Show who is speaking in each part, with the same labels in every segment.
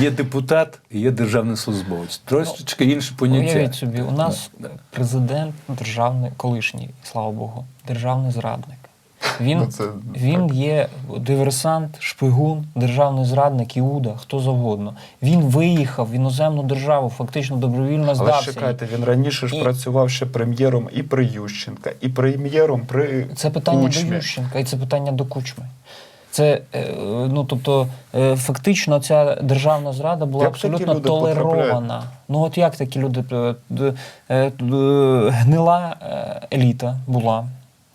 Speaker 1: Є депутат і є державний службовець. Трошечки інше поняття.
Speaker 2: Уявіть собі, у нас президент державний, колишній, слава Богу, державний зрадник. Він,
Speaker 3: Ну, це
Speaker 2: він є диверсант, шпигун, державний зрадник, Іуда, хто завгодно. Він виїхав в іноземну державу, фактично добровільно
Speaker 3: Але
Speaker 2: здався.
Speaker 3: ж чекайте, він раніше ж
Speaker 2: І-
Speaker 3: працював ще прем'єром і при Ющенка, і прем'єром при
Speaker 2: Це питання
Speaker 3: Кучмі.
Speaker 2: до Ющенка і це питання до Кучми. Це е, ну тобто, е, фактично, ця державна зрада була
Speaker 3: Як
Speaker 2: абсолютно толерована. Ну от як такі люди е, гнила еліта була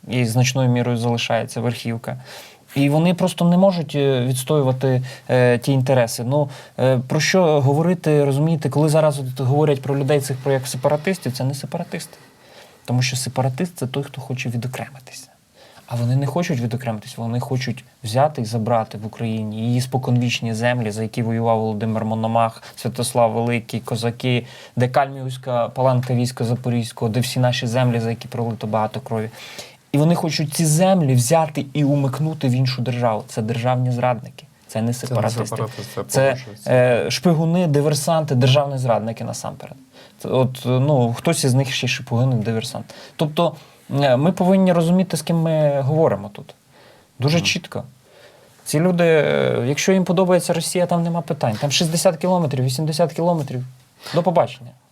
Speaker 2: і значною мірою залишається верхівка. І вони просто не можуть відстоювати е, ті інтереси. Ну е, про що говорити, розумієте, коли зараз от говорять про людей цих про як сепаратистів, це не сепаратисти. Тому що сепаратист це той, хто хоче відокремитися. А вони не хочуть відокремитися, вони хочуть взяти і забрати в Україні її споконвічні землі, за які воював Володимир Мономах, Святослав Великий, козаки, де Кальмівська паланка війська Запорізького, де всі наші землі, за які пролито багато крові. І вони хочуть ці землі взяти і умикнути в іншу державу. Це державні зрадники, це не сепаратисти.
Speaker 3: сепаратисти,
Speaker 2: Це
Speaker 3: погоджуюся.
Speaker 2: е, шпигуни, диверсанти, державні зрадники насамперед. От е, ну хтось із них ще шпигун, диверсант. Тобто е, ми повинні розуміти, з ким ми говоримо тут. Дуже чітко. Ці люди, е, якщо їм подобається Росія, там нема питань. Там 60 кілометрів, 80 кілометрів. До побачення.